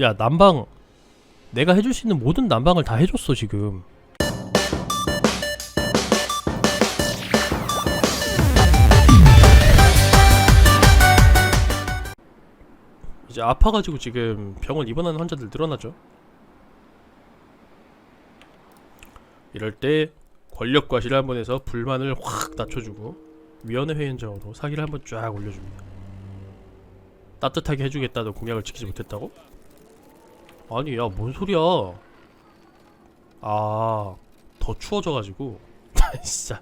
야 난방. 내가 해줄 수 있는 모든 난방을 다 해줬어 지금. 이제 아파가지고 지금 병원 입원하는 환자들 늘어나죠? 이럴 때 권력 과시를 한번 해서 불만을 확 낮춰주고 위원회 회원장으로 사기를 한번 쫙 올려줍니다. 따뜻하게 해주겠다던 공약을 지키지 못했다고? 아니 야 뭔 소리야? 아 더 추워져가지고. 진짜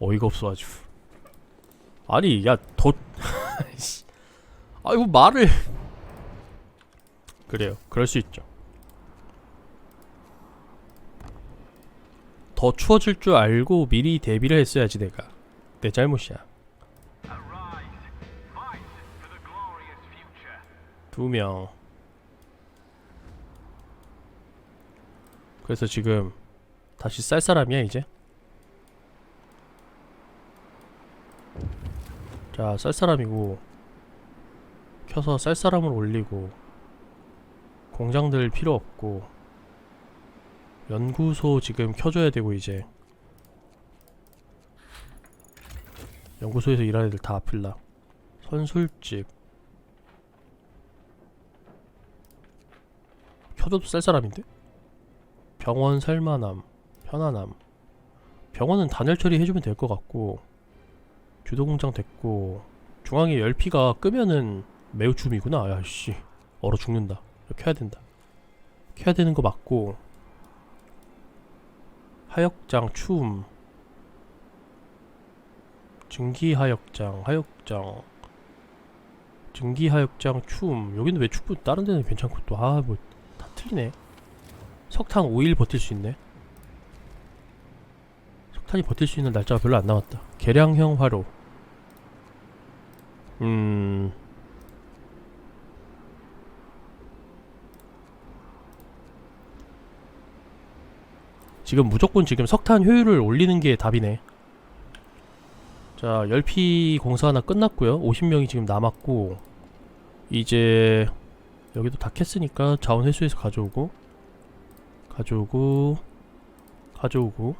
어이가 없어 아주. 아니 야더 아이고 말을. 그래요 그럴 수 있죠. 더 추워질 줄 알고 미리 대비를 했어야지 내가. 내 잘못이야. 두명 그래서 지금 다시 쌀 사람이야 이제? 자쌀 사람이고 켜서 쌀 사람을 올리고 공장들 필요 없고 연구소 지금 켜줘야 되고 이제. 연구소에서 일하는 애들 다 아플라. 선술집. 켜줘도 쌀 사람인데? 병원 살만함 편안함 병원은 단열 처리 해주면 될 것 같고 주도 공장 됐고 중앙에 열피가 끄면은 매우 줌이구나. 야씨 얼어 죽는다. 켜야 된다. 켜야 되는 거 맞고 하역장 추움. 증기 하역장 하역장. 증기 하역장 추움. 여기는 왜 춥고 다른 데는 괜찮고 또 아 뭐 다 틀리네 석탄 5일 버틸 수 있네. 석탄이 버틸 수 있는 날짜가 별로 안 남았다. 계량형 화로. 음. 지금 무조건 지금 석탄 효율을 올리는 게 답이네. 자 열피 공사 하나 끝났고요. 50명이 지금 남았고 이제 여기도 다 캤으니까 자원 회수해서 가져오고 가져오고 가져오고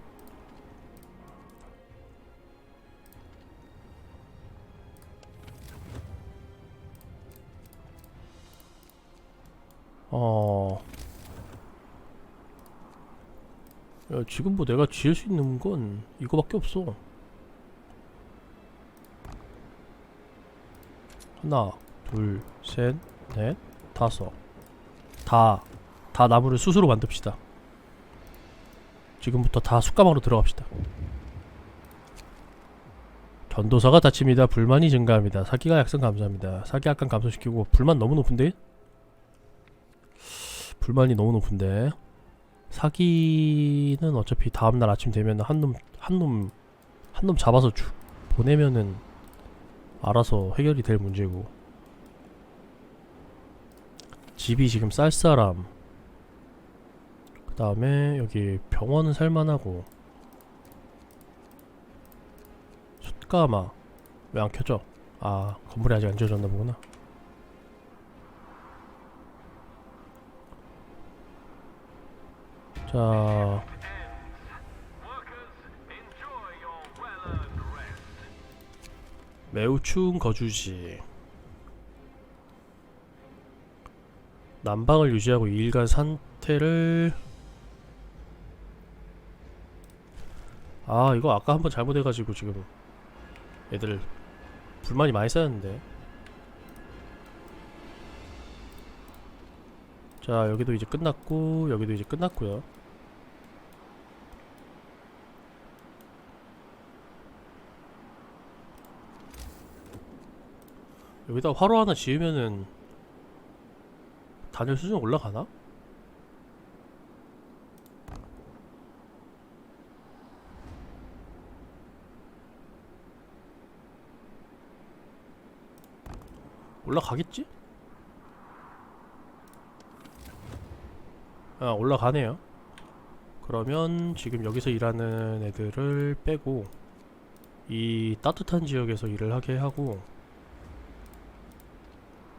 어 야, 지금 뭐 내가 지을 수 있는 건 이거밖에 없어. 하나, 둘, 셋, 넷, 다섯. 다, 다 나무를 스스로 만듭시다. 지금부터 다 숯가마로 들어갑시다. 전도사가 다칩니다. 불만이 증가합니다. 사기가 약성 감소합니다. 사기 약간 감소시키고 불만 너무 높은데? 불만이 너무 높은데? 사기는 어차피 다음날 아침 되면 한놈 한놈 잡아서 주, 보내면은 알아서 해결이 될 문제고 집이 지금 쌀쌀함 그 다음에 여기 병원은 살만하고. 숯가마. 왜 안 켜져? 아 건물이 아직 안 지어졌나 보구나. 자. 매우 추운 거주지. 난방을 유지하고 2일간 상태를 아 이거 아까 한번 잘못해가지고 지금 애들 불만이 많이 쌓였는데 자 여기도 이제 끝났고 여기도 이제 끝났고요 여기다 화로 하나 지으면은 단열 수준 올라가나? 올라가겠지? 아 올라가네요 그러면 지금 여기서 일하는 애들을 빼고 이 따뜻한 지역에서 일을 하게 하고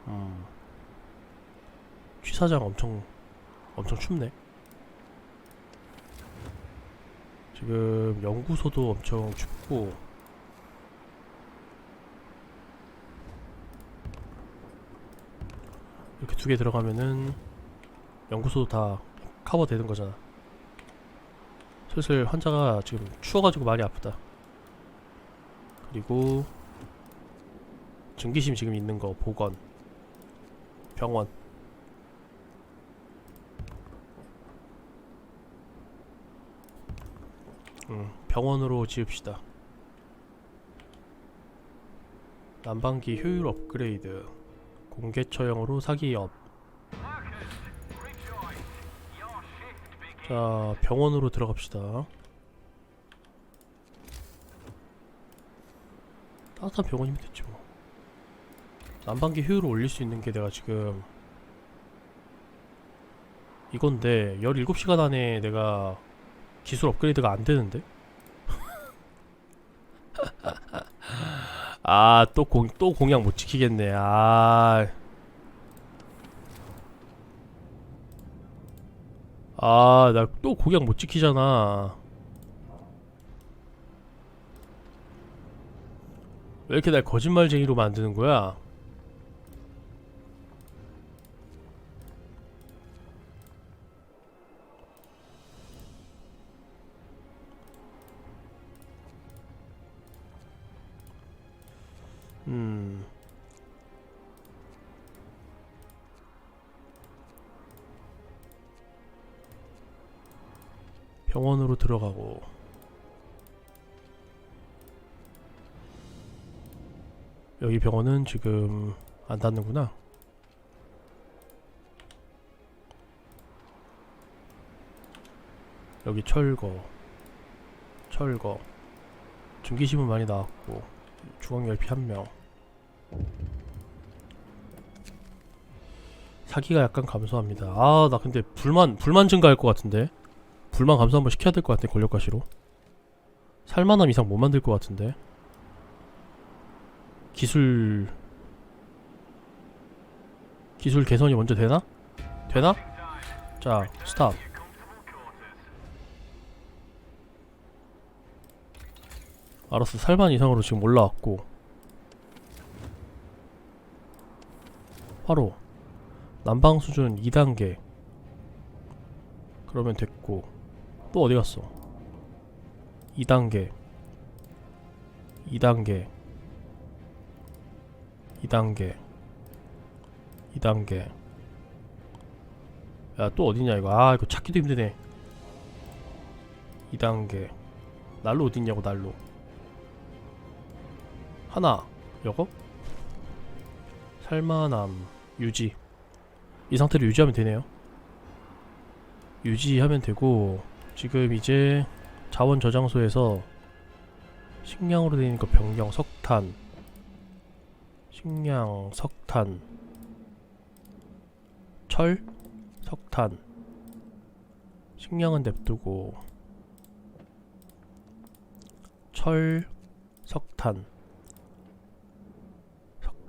음. 취사장 엄청 엄청 춥네. 지금 연구소도 엄청 춥고 이렇게 두 개 들어가면은 연구소도 다 커버 되는 거잖아. 슬슬 환자가 지금 추워가지고 많이 아프다. 그리고 증기심 지금 있는 거 보건 병원 음, 병원으로 지읍시다 난방기 효율 업그레이드 공개 처형으로 사기 업. 자 병원으로 들어갑시다. 따뜻한 병원이면 됐지 뭐. 난방기 효율을 올릴 수 있는 게 내가 지금 이건데 17시간 안에 내가 기술 업그레이드가 안 되는데? 아, 또 공, 또 공약 못 지키겠네. 아. 아, 나 또 공약 못 지키잖아. 왜 이렇게 날 거짓말쟁이로 만드는 거야? 병원으로 들어가고 여기 병원은 지금 안 닫는구나. 여기 철거, 철거, 증기심은 많이 나왔고 중앙열피 한 명. 사기가 약간 감소합니다. 아, 나 근데 불만 불만 증가할 것 같은데. 불만 감소 한번 시켜야 될 것 같아 권력가시로. 살만함 이상 못 만들 것 같은데. 기술 기술 개선이 먼저 되나? 되나? 자, 스탑. 알았어. 살만 이상으로 지금 올라왔고 바로 난방 수준 2단계 그러면 됐고 또 어디 갔어? 2단계. 2단계. 2단계. 2단계. 야 또 어디냐 이거? 아 이거 찾기도 힘드네. 2단계. 난로 어딨냐고 난로. 하나. 요거? 살만함. 유지. 이 상태로 유지하면 되네요. 유지하면 되고 지금 이제 자원 저장소에서 식량으로 되어 있는 거 변경 석탄 식량 석탄 철 석탄 식량은 냅두고 철 석탄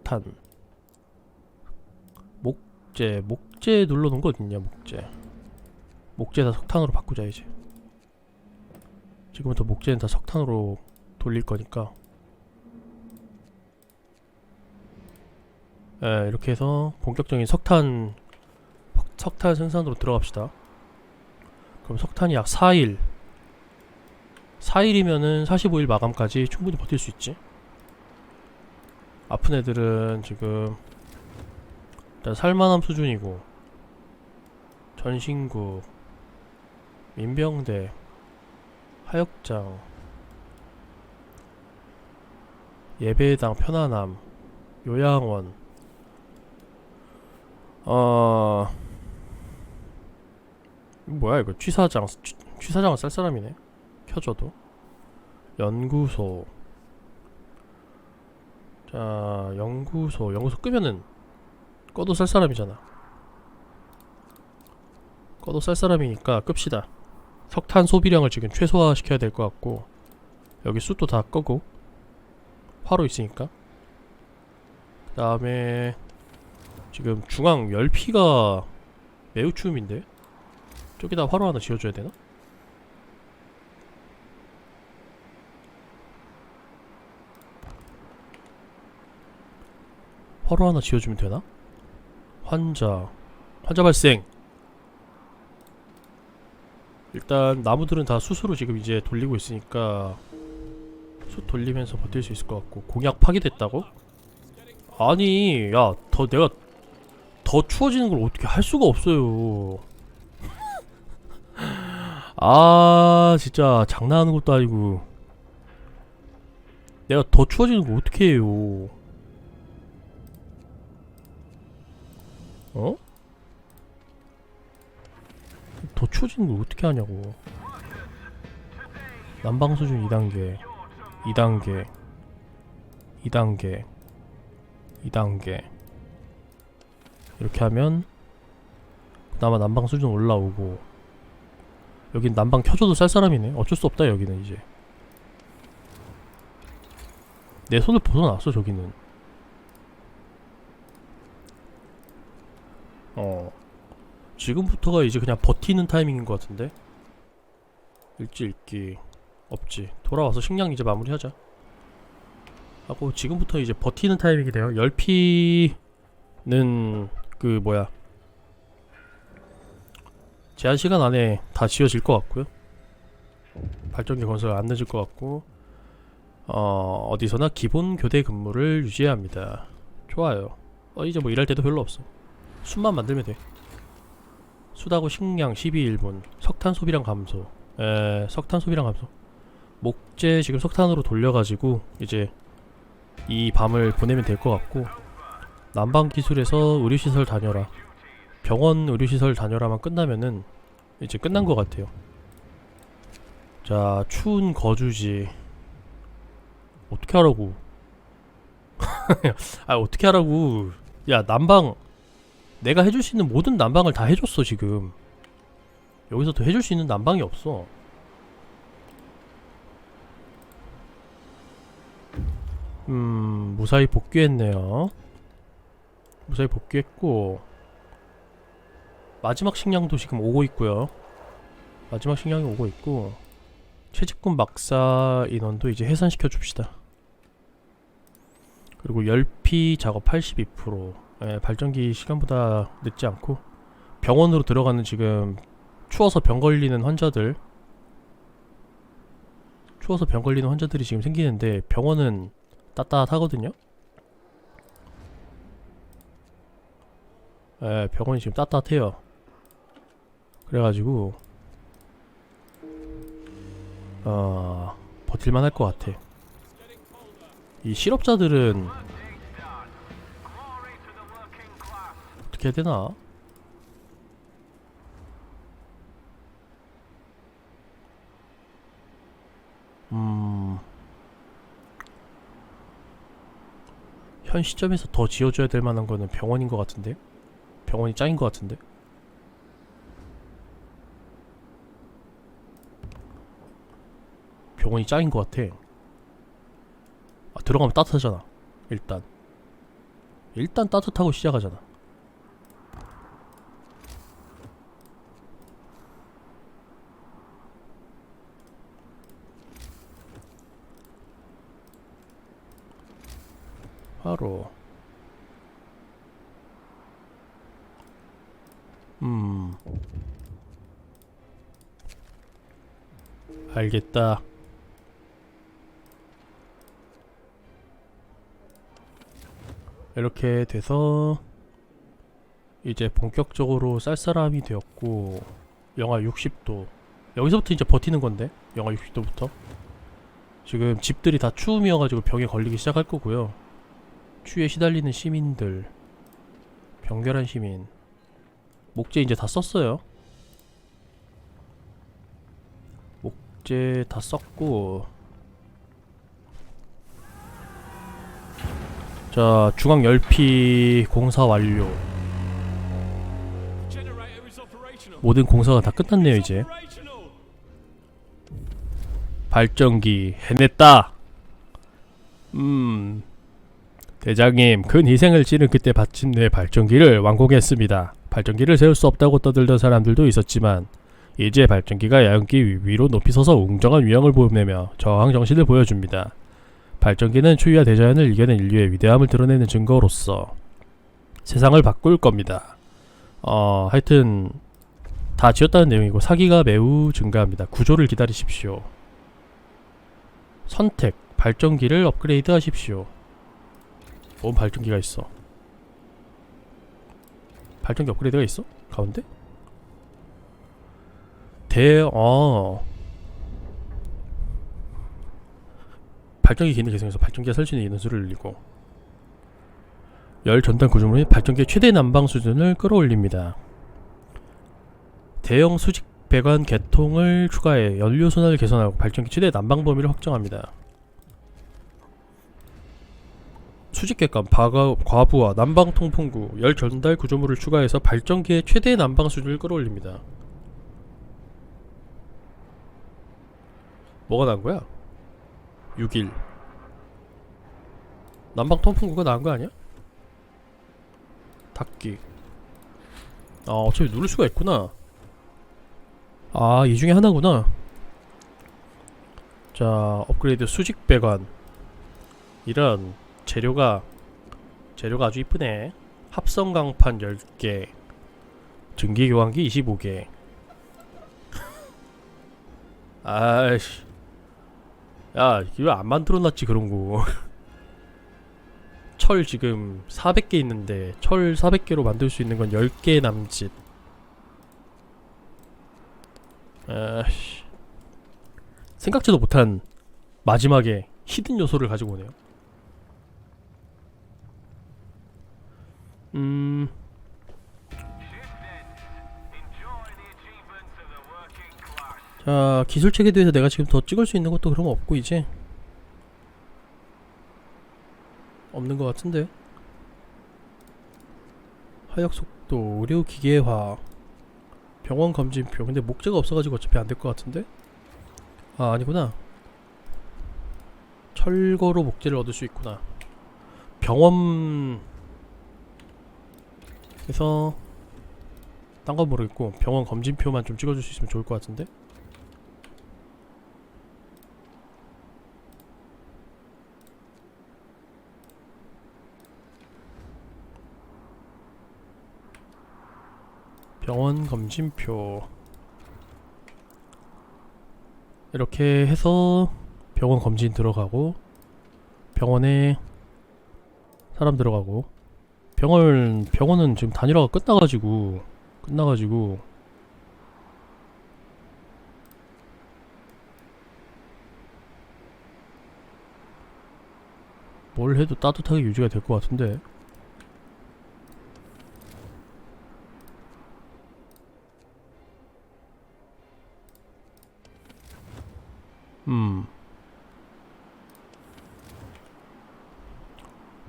석탄. 목재 목재 눌러놓은 거 어딨냐 목재. 목재 다 석탄으로 바꾸자 이제 지금부터 목재는 다 석탄으로 돌릴 거니까. 예 이렇게 해서 본격적인 석탄 석탄 생산으로 들어갑시다. 그럼 석탄이 약 4일. 4일이면은 45일 마감까지 충분히 버틸 수 있지. 아픈 애들은 지금 일단 살만함 수준이고 전신구 민병대 하역장. 예배당 편안함. 요양원. 어 뭐야 이거? 취사장 취, 취사장은 쌀쌀함이네. 켜줘도. 연구소. 자 연구소. 연구소 끄면은 꺼도 쌀쌀함이잖아. 꺼도 쌀쌀함이니까 끕시다 석탄 소비량을 지금 최소화 시켜야 될 것 같고 여기 숯도 다 끄고 화로 있으니까 그 다음에 지금 중앙 열피가 매우 추움인데 저기다 화로 하나 지어줘야 되나? 화로 하나 지어주면 되나? 환자 환자 발생 일단 나무들은 다 숯으로 지금 이제 돌리고 있으니까 숯 돌리면서 버틸 수 있을 것 같고 공약 파괴됐다고? 아니 야 더 내가 더 추워지는 걸 어떻게 할 수가 없어요 아 진짜 장난하는 것도 아니고 내가 더 추워지는 걸 어떻게 해요 어? 더걸 어떻게 하냐고. 난방 수준 2단계 2단계 2단계 2단계. 이렇게 하면 그나마 난방 수준 올라오고 여긴 난방 켜줘도 쌀 사람이네. 어쩔 수 없다 여기는 이제. 내 손을 벗어났어 저기는. 어 지금부터가 이제 그냥 버티는 타이밍인 것 같은데? 일지 읽기 없지. 돌아와서 식량 이제 마무리하자. 하고 지금부터 이제 버티는 타이밍이 돼요. 10피는 그 뭐야? 제한 시간 안에 다 지어질 것 같고요. 발전기 건설 안 늦을 것 같고 어 어디서나 기본 교대 근무를 유지해야 합니다. 좋아요. 어 이제 뭐 일할 때도 별로 없어. 숯만 만들면 돼 숯하고 식량 12일분 석탄 소비량 감소. 에 석탄 소비량 감소. 목재 지금 석탄으로 돌려가지고 이제 이 밤을 보내면 될 것 같고 난방 기술에서 의료시설 다녀라. 병원 의료시설 다녀라만 끝나면은 이제 끝난 것 같아요. 자 추운 거주지. 어떻게 하라고? 아 어떻게 하라고? 야 난방 내가 해줄 수 있는 모든 난방을 다 해줬어 지금. 여기서 더 해줄 수 있는 난방이 없어. 음 무사히 복귀했네요. 무사히 복귀했고 마지막 식량도 지금 오고 있고요. 마지막 식량이 오고 있고 채집군 막사 인원도 이제 해산시켜 줍시다. 그리고 열피 작업 82% 예, 발전기 시간보다 늦지 않고 병원으로 들어가는 지금 추워서 병 걸리는 환자들 추워서 병 걸리는 환자들이 지금 생기는데 병원은 따뜻하거든요. 예, 병원이 지금 따뜻해요. 그래가지고 어 버틸만 할 것 같아. 이 실업자들은 해야 되나? 음... 현 시점에서 더 지어줘야 될 만한 거는 병원인 것 같은데? 병원이 짱인 것 같은데? 병원이 짱인 것 같아. 아, 들어가면 따뜻하잖아. 일단. 일단 따뜻하고 시작하잖아. 바로. 음. 알겠다. 이렇게 돼서 이제 본격적으로 쌀쌀함이 되었고 영하 60도. 여기서부터 이제 버티는 건데 영하 60도부터. 지금 집들이 다 추움이어가지고 병에 걸리기 시작할 거고요 추위에 시달리는 시민들 병결한 시민. 목재 이제 다 썼어요. 목재 다 썼고. 자 중앙 열피 공사 완료. 모든 공사가 다 끝났네요 이제. 발전기 해냈다. 음 대장님 큰 희생을 치른 그때 마침내 발전기를 완공했습니다 발전기를 세울 수 없다고 떠들던 사람들도 있었지만 이제 발전기가 야영기 위- 위로 높이 서서 웅장한 위형을 보내며 저항 정신을 보여줍니다. 발전기는 추위와 대자연을 이겨낸 인류의 위대함을 드러내는 증거로서 세상을 바꿀 겁니다. 어, 하여튼 다 지었다는 내용이고 사기가 매우 증가합니다. 구조를 기다리십시오. 선택 발전기를 업그레이드 하십시오. 뭔 발전기가 있어? 발전기 업그레이드가 있어? 가운데? 대, 어. 발전기 기능 개선해서 발전기가 살 수 있는 인원수를 늘리고 열 전달 구조물이 발전기의 최대 난방 수준을 끌어올립니다. 대형 수직 배관 개통을 추가해 연료 순환을 개선하고 발전기 최대 난방 범위를 확정합니다. 수직 객관, 바가, 과부하, 난방 통풍구, 열 전달 구조물을 추가해서 발전기의 최대 난방 수준을 끌어올립니다. 뭐가 나은 거야? 6일. 난방 통풍구가 나은 거 아니야? 닫기. 아, 어차피 누를 수가 있구나. 아, 이 중에 하나구나. 자, 업그레이드 수직 배관. 이런 재료가 재료가 아주 이쁘네. 합성 강판 10개. 증기 교환기 25개. 아이씨. 야, 이거 안 만들어 놨지 그런 거. 철 지금 400개 있는데 철 400개로 만들 수 있는 건 10개 남짓. 아씨. 생각지도 못한 마지막에 히든 요소를 가지고 오네요. 음. 자, 기술 체계에 대해서 내가 지금 더 찍을 수 있는 것도 그럼 없고 이제 없는 것 같은데. 하역 속도, 의료 기계화, 병원 검진표. 근데 목재가 없어가지고 어차피 안 될 것 같은데. 아 아니구나. 철거로 목재를 얻을 수 있구나. 병원 그래서 딴 건 모르겠고 병원 검진표만 좀 찍어줄 수 있으면 좋을 것 같은데? 병원 검진표. 이렇게 해서 병원 검진 들어가고 병원에 사람 들어가고 병원 병원은 지금 단일화가 끝나가지고 끝나가지고 뭘 해도 따뜻하게 유지가 될 것 같은데 음.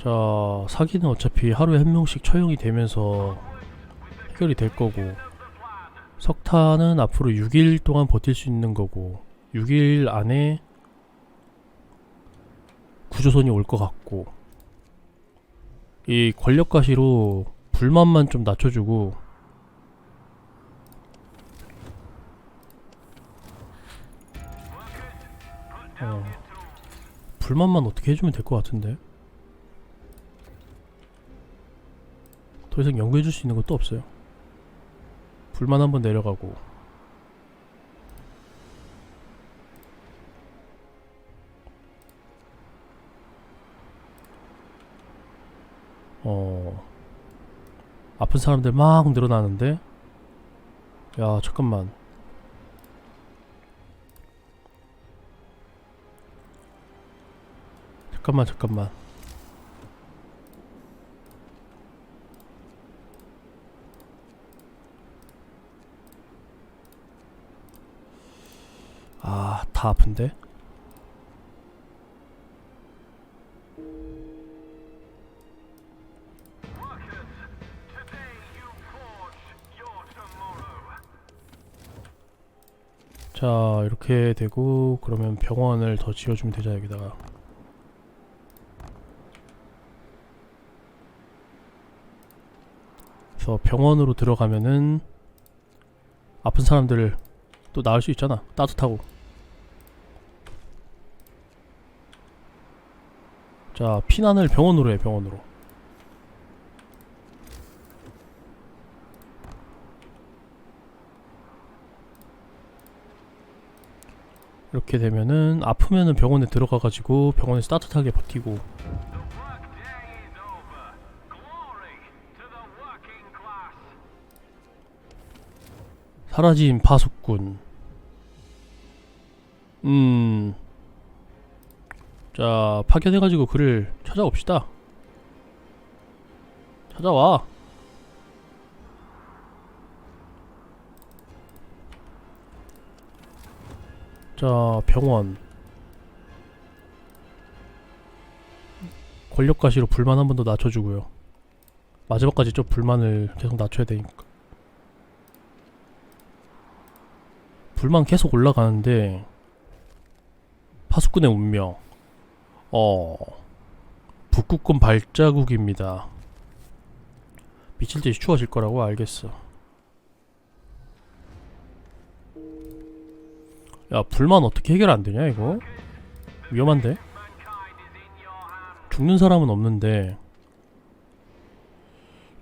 자, 사기는 어차피 하루에 한 명씩 처형이 되면서 해결이 될 거고, 석탄은 앞으로 6일 동안 버틸 수 있는 거고, 6일 안에 구조선이 올 것 같고, 이 권력 가시로 불만만 좀 낮춰주고, 어, 불만만 어떻게 해주면 될 것 같은데. 더 이상 연구해 줄 수 있는 것도 없어요. 불만 한번 내려가고. 어. 아픈 사람들 막 늘어나는데. 야, 잠깐만. 잠깐만, 잠깐만. 아, 다 아픈데? 자, 이렇게 되고 그러면 병원을 더 지어주면 되자 여기다가. 그래서 병원으로 들어가면은 아픈 사람들을 또 나을 수 있잖아. 따뜻하고. 자, 피난을 병원으로 해, 병원으로. 이렇게 되면은 아프면은 병원에 들어가가지고 병원에서 따뜻하게 버티고 사라진 파수꾼. 음. 자, 파견해가지고 그를 찾아옵시다. 찾아와. 자, 병원. 권력 가시로 불만 한 번 더 낮춰주고요. 마지막까지 좀 불만을 계속 낮춰야 되니까. 불만 계속 올라가는데 파수꾼의 운명. 어 북극권 발자국입니다. 미칠 듯이 추워질 거라고 알겠어. 야 불만 어떻게 해결 안 되냐 이거? 위험한데. 죽는 사람은 없는데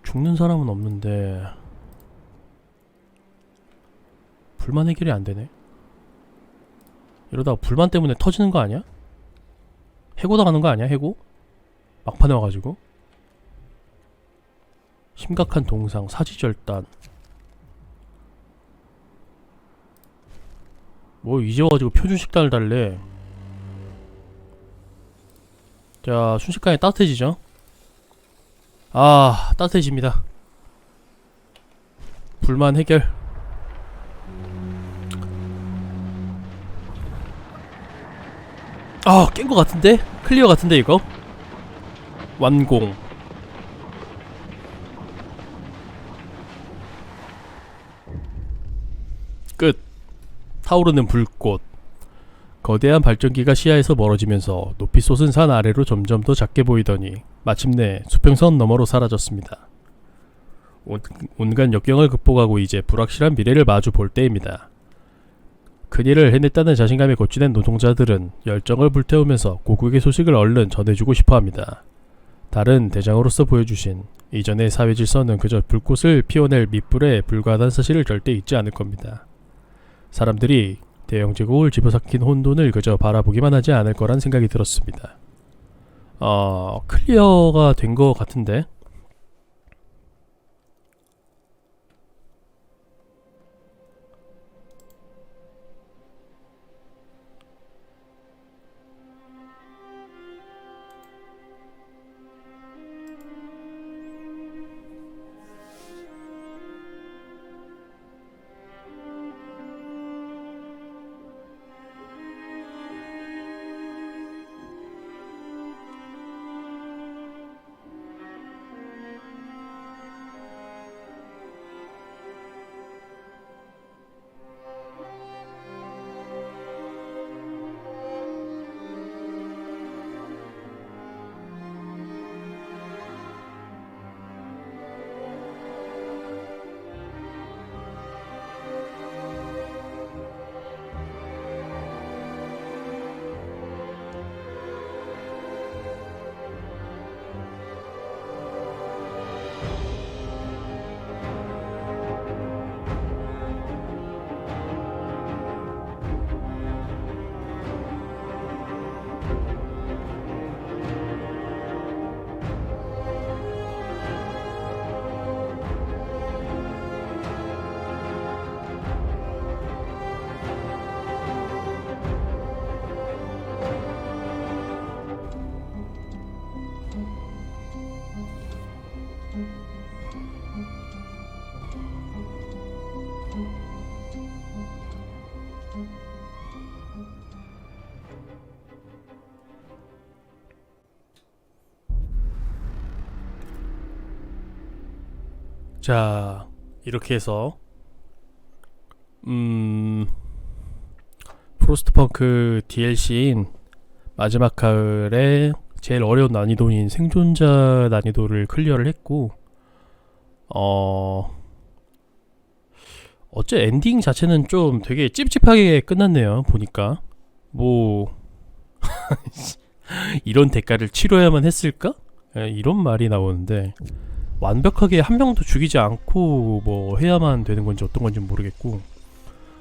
죽는 사람은 없는데 불만 해결이 안 되네. 이러다가 불만 때문에 터지는 거 아니야? 해고 당하는 거 아니야? 해고? 막판에 와가지고 심각한 동상 사지절단. 뭐 이제 와가지고 표준 식단을 달래. 자, 순식간에 따뜻해지죠? 아, 따뜻해집니다. 불만 해결. 아, 깬것 같은데? 클리어 같은데, 이거? 완공. 끝. 타오르는 불꽃. 거대한 발전기가 시야에서 멀어지면서 높이 솟은 산 아래로 점점 더 작게 보이더니 마침내 수평선 너머로 사라졌습니다. 온, 온갖 역경을 극복하고 이제 불확실한 미래를 마주 볼 때입니다. 큰 일을 해냈다는 자신감에 고취된 노동자들은 열정을 불태우면서 고국의 소식을 얼른 전해주고 싶어 합니다. 다른 대장으로서 보여주신 이전의 사회 질서는 그저 불꽃을 피워낼 밑불에 불과하다는 사실을 절대 잊지 않을 겁니다. 사람들이 대영 제국을 집어삼킨 혼돈을 그저 바라보기만 하지 않을 거란 생각이 들었습니다. 어, 클리어가 된 것 같은데? 자, 이렇게 해서 음 프로스트펑크 DLC인 마지막 가을에 제일 어려운 난이도인 생존자 난이도를 클리어를 했고 어 어째 엔딩 자체는 좀 되게 찝찝하게 끝났네요. 보니까 뭐 이런 대가를 치러야만 했을까? 예, 이런 말이 나오는데 완벽하게 한 명도 죽이지 않고 뭐 해야만 되는 건지 어떤 건지 모르겠고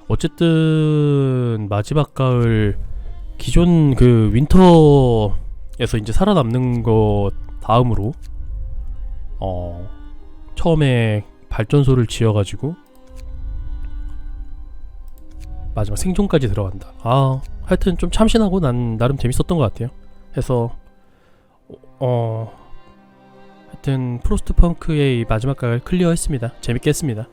어쨌든 마지막 가을 기존 그 윈터에서 이제 살아남는 것 다음으로 어 처음에 발전소를 지어가지고 마지막 생존까지 들어간다. 아 하여튼 좀 참신하고 난 나름 재밌었던 것 같아요. 해서 어 하여튼 프로스트 펑크의 이 마지막 각을 클리어했습니다. 재밌게 했습니다.